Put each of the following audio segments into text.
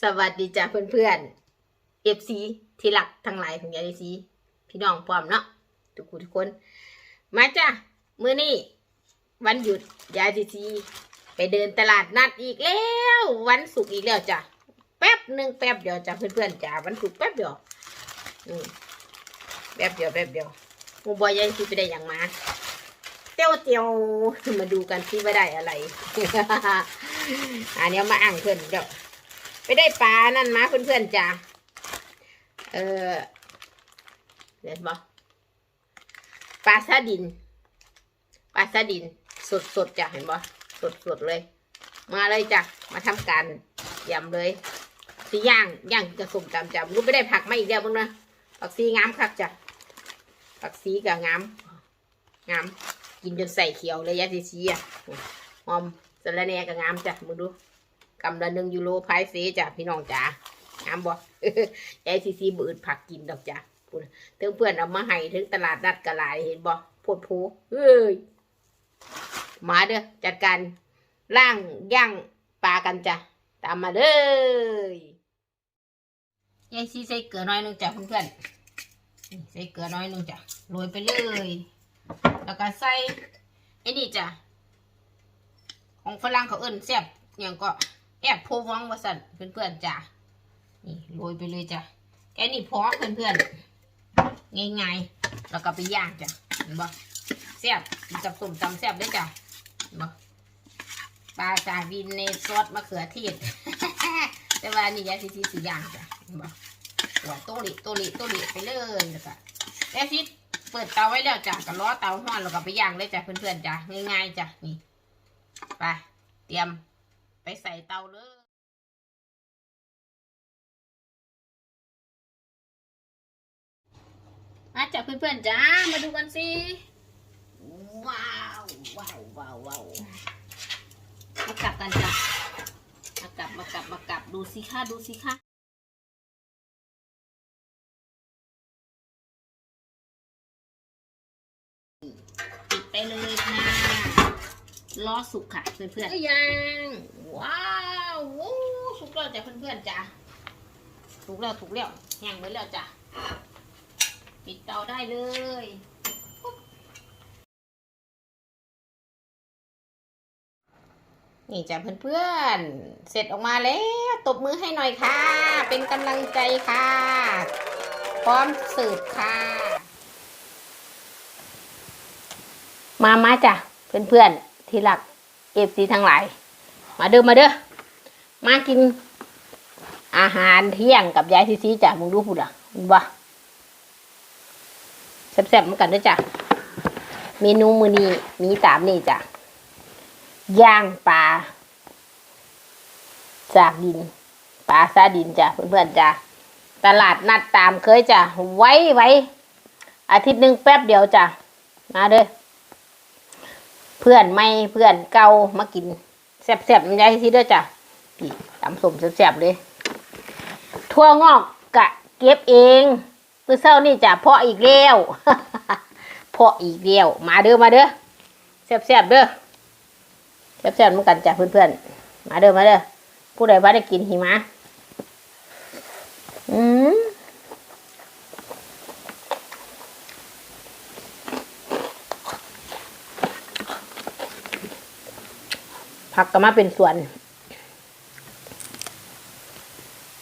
สวัสดีจ้าเพื่อนๆเอฟซีที่รักทั้งหลายของยายซีพี่น้องพร้อมเนาะทุกคนทุกคน มาจ้ะมื้อนี้วันหยุดยายซีไปเดินตลาดนัดอีกแล้ว วันศุกร์อีกแล้วจ้ะแป๊บหนึ่งแป๊บเดียวจ้ะเพื่อนๆจ้ะวันศุกร์แป๊บเดียวแป๊บเดียวแป๊บเดียวมูบอยยายซีไปได้อย่างมาเตียวเตียวมาดูกันที่ว่าได้อะไร อันนี้มาอ่างเพื่อนเดี๋ยวไปได้ปลานั่นมาเพื่อนๆจ้าเออเห็นบ่ปลาซาดินปลาซาดิน สดสดๆจ้ะเห็นบ่สดสดๆเลย มาเลยจ้ะมาทำการยำเลยสีย่างย่างกระสุมจำจำรู้ไปได้ผักมาอีกแล้วบ้างนะผักซีงามคักจ้ะผักซีกับงามงามกินจนใส่เขียวเลยยาสีซีอะหอม สะระแหน่ก็งามจ้ะมึงดูกำละหนึ่งยูโรไพายเซจ้ะพี่น้องจ๋างามบ่ยายซีซีบืดผักกินดอกจ้ะพูดถึงเพื่อนเอามาให้ถึงตลาดนัดกระลายเห็นบ่โพดโพเอ้ยมาเด้อจัดการล่างย่างปลากันจ้ะตามมาเลยยายซีใส่เกลือน้อยหนึงจ้ะเพื่อนๆใส่เกลือน้อยหนึงจ้ะโรยไปเลย แล้วก็ใส่ไอ้นี่จ้ะ ของฝรั่งเขาเอิ้นแซ่บอย่างก็แอบโพวังวาสั่นเพื่อนๆจ้ะนี่โรยไปเลยจ้ะแค่นี้พอเพื่อนๆง่ายๆแล้วก็ไปย่างจ้ะเห็นบ่แซ่บกินกับส้มตำแซ่บได้จ้ะเห็นบ่ปลาจาวินในซอสมะเขือเทศแต่ว่านี่ยาซีซีสีย่างจ้ะเห็นบ่หัวโตลิโตลิโตลิไปเลยแล้วก็ยายซีเปิดเตาไว้แล้วจ้ะก็ล้อเตาห้อนแล้วก็ไปย่างเลยจ้ะเพื่อนๆจ้ะง่ายๆจ้ะนี่ ไป เตรียมไปใส่เตาเลยมาจ้ะเพื่อนๆจ้า มาดูกันสิ ว้าว ว้าวว้าวว้าวมากลับกันจ้ะมากลับมากลับมากลับดูสิคะดูสิคะปิดไปเลยค่ะ ล้อสุกค่ะเพื่อนๆยังว้าววู้สุกแล้วจ้ะเพื่อนๆจ้ะสุกแล้วสุกแล้วแห้งไปแล้วจ้ะปิดเตาได้เลยนี่จ้ะเพื่อนๆ เสร็จออกมาแล้วตบมือให้หน่อยค่ะ เป็นกำลังใจค่ะ พร้อมสืบค่ะ มามาจ้ะเพื่อนๆ ที่รักเอฟซีทั้งหลาย มาเด้อมาเด้อมากิน อาหารเที่ยงกับยายซีซีจ้ะมึงดูพูดอะมึงบ่แซ่บๆเหมือนกันด้อจ้ะเมนูมือนี้มีสามนี่จ้ะย่างปลาจากดินปลาซาดินจ้ะเพื่อนๆจ้ะตลาดนัดตามเคยจ้ะไว้ไว้อาทิตย์หนึ่งแป๊บเดียวจ้ะมาเด้อ เพื่อนไม่เพื่อนเก่ามากินแซ่บๆมันยายทีเด้อจ้ะพี่ตำสมแซ่บๆเลยทั่วงอกกะเก็บเองมือเช้านี่จ้ะเพาะอีกแล้วเพาะอีกแล้วมาเด้อมาเด้อแซ่บๆเด้อแซ่บๆเหมือนกันจ้ะเพื่อนๆมาเด้อมาเด้อผู้ใดว่าได้กินหิมะอืม ผักก็มาเป็นส่วน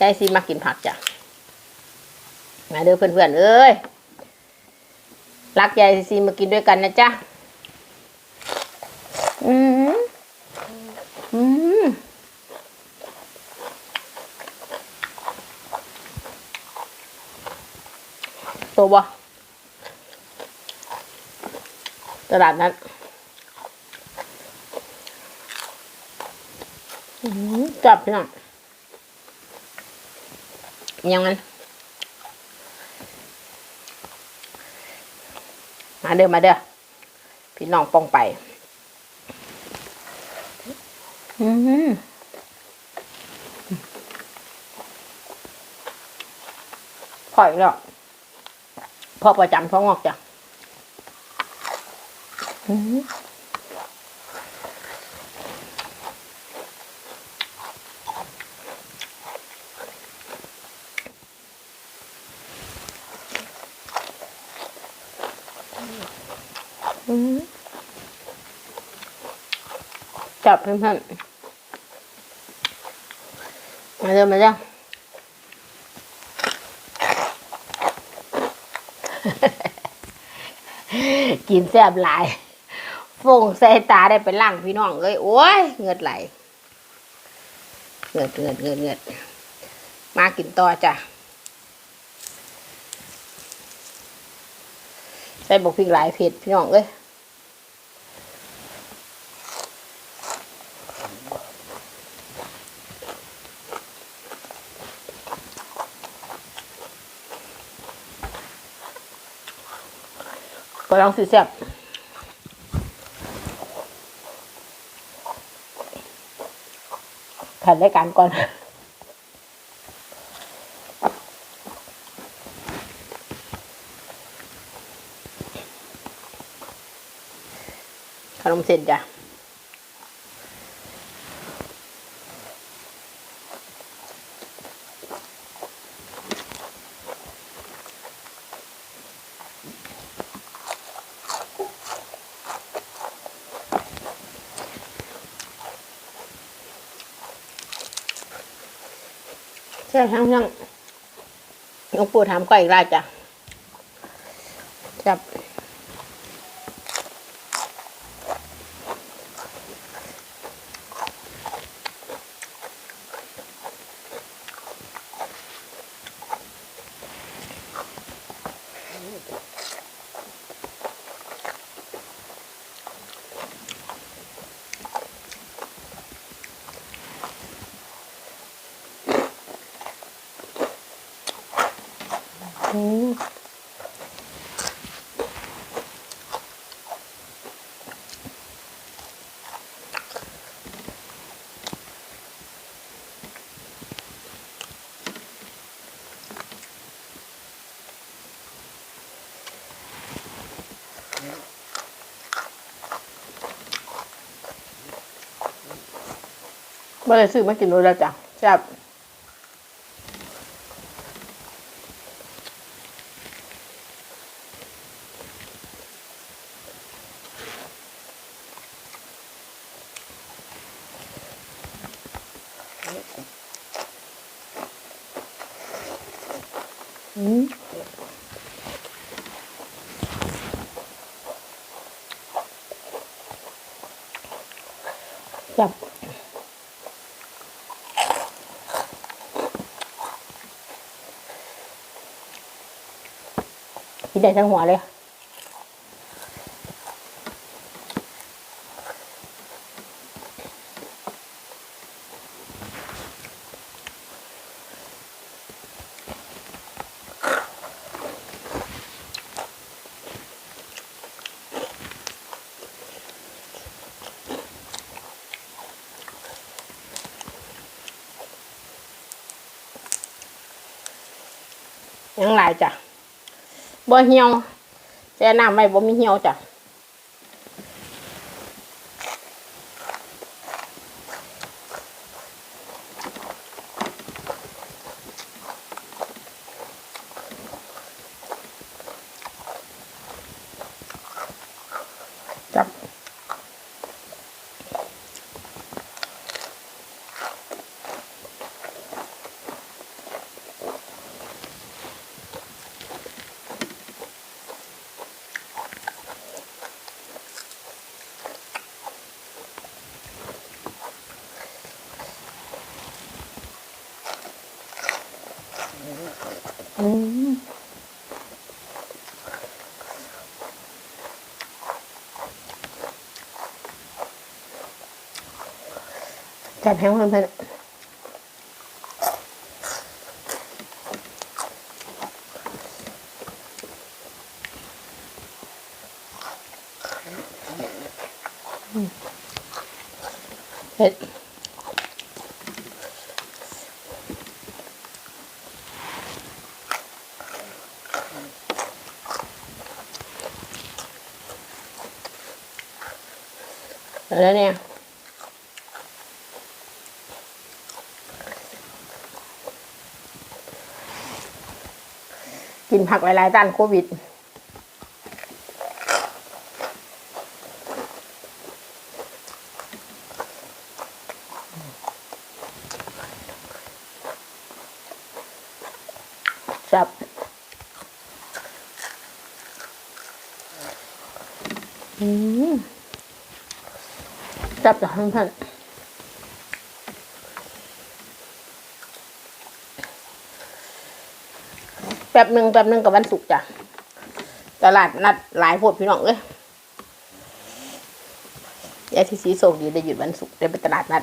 ยายซีมากินผักจ้ะมาเด้อเพื่อนๆเอ้ยรักยายซีมากินด้วยกันนะจ๊ะอืมอืมโตบ่ตลาดนั้น อืม จับพี่น้องยังไงมาเด้อมาเด้อพี่น้องปองไป อืมพออีกแล้วพอประจำพองอกจ้ะอืม จับเพื่อนๆมาเร็วมาเร็วกินแซ่บหลายฟงใส่ตาได้เป็นล่างพี่น้องเอ้ยโอ้ยเหงือดไหลเหงือดเหงือดเหงือดเงือดมากินต่อจ้ะใส่บกพริกหลายเผ็ดพี่น้องเอ้ย ก็ลองสีแซ่บขันรายการก่อนขนมเส้นจ้ะ แช่ทั้งทั้งหลวงปู่ถามก็อีกไล้วจ้ะ บ่ได้ซื้อมากินรู้แล้วจ้ะแซ่บอืม ได้ทั้งหัวเลยยังหลายจ้ะ บ่เหี่ยวแช่น้ำไว้บ่มีเหี่ยวจ้ะจับ อืมจับแห้ แล้วเนี่ยกินผักหลายๆต้านโควิด จับ อืม จับจากข้างท่านแป๊บหนึ่งแป๊บหนึ่งกับวันศุกร์จ้ะ ตลาดนัดหลายพวดพี่น้องเลยยายที่สีโศกดีได้หยุดวันศุกร์ได้ไปตลาดนัด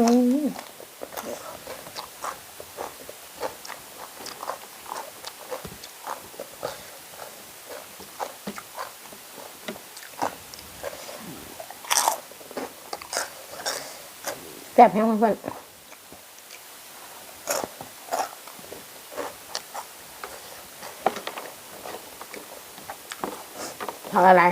แซ่บแห้งเพื่อนทำอะไร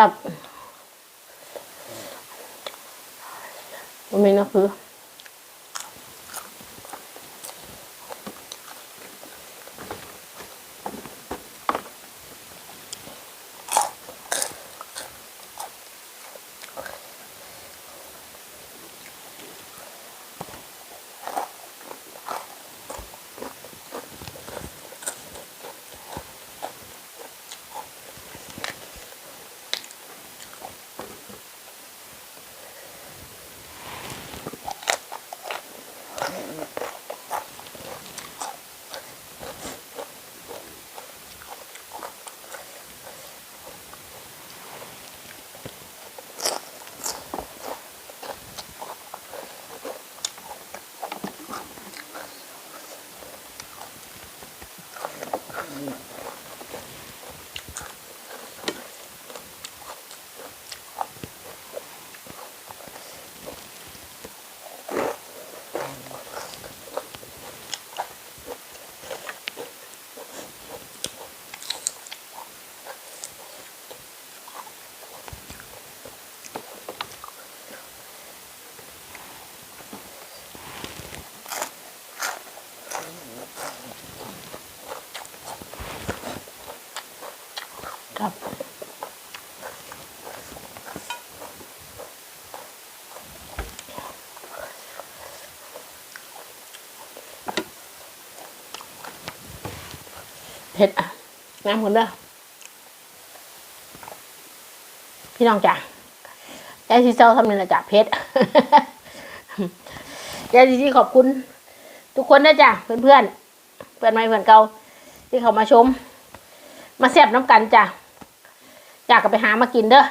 จับมันมีนะคือ เผ็ดอะน้ำคนเด้อพี่น้องจ๋ายายซีเซลทำนี่ละจ้ะเผ็ดยายซีซีขอบคุณ ทุกคนนะจ้ะเพื่อนเพื่อนๆเพื่อนใหม่เพื่อนเก่าที่เขามาชม มาแซ่บน้ำกันจ้ะอยากก็ไปหามากินเด้อ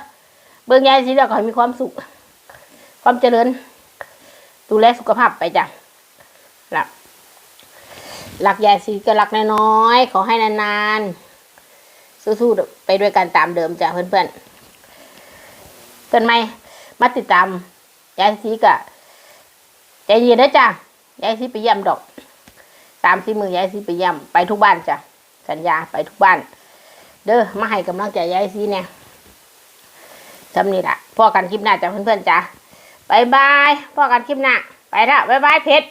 เบิ่งยายสิแล้วก็ให้มีความสุข ความเจริญ ดูแลสุขภาพไปจ้ะหลัก หลักยายสิก็หลักน้อยๆขอให้นานๆ สู้ๆไปด้วยกันตามเดิมจ้ะเพื่อนเพื่อนใหมมาติดตามยายซีกะใจเย็นนะจ้ะยายซีไปเยี่ยมดอก ตามที่มือยายซีไปเยี่ยมไปทุกบ้านจ้ะสัญญาไปทุกบ้าน เด้อมาให้กำลังใจยายซีเนี่ยจำนี่แหละพ่อกันคลิปหน้าจ้ะเพื่อนๆจ้ะบายบายพ่อกันคลิปหน้าไปละบายบายเพชร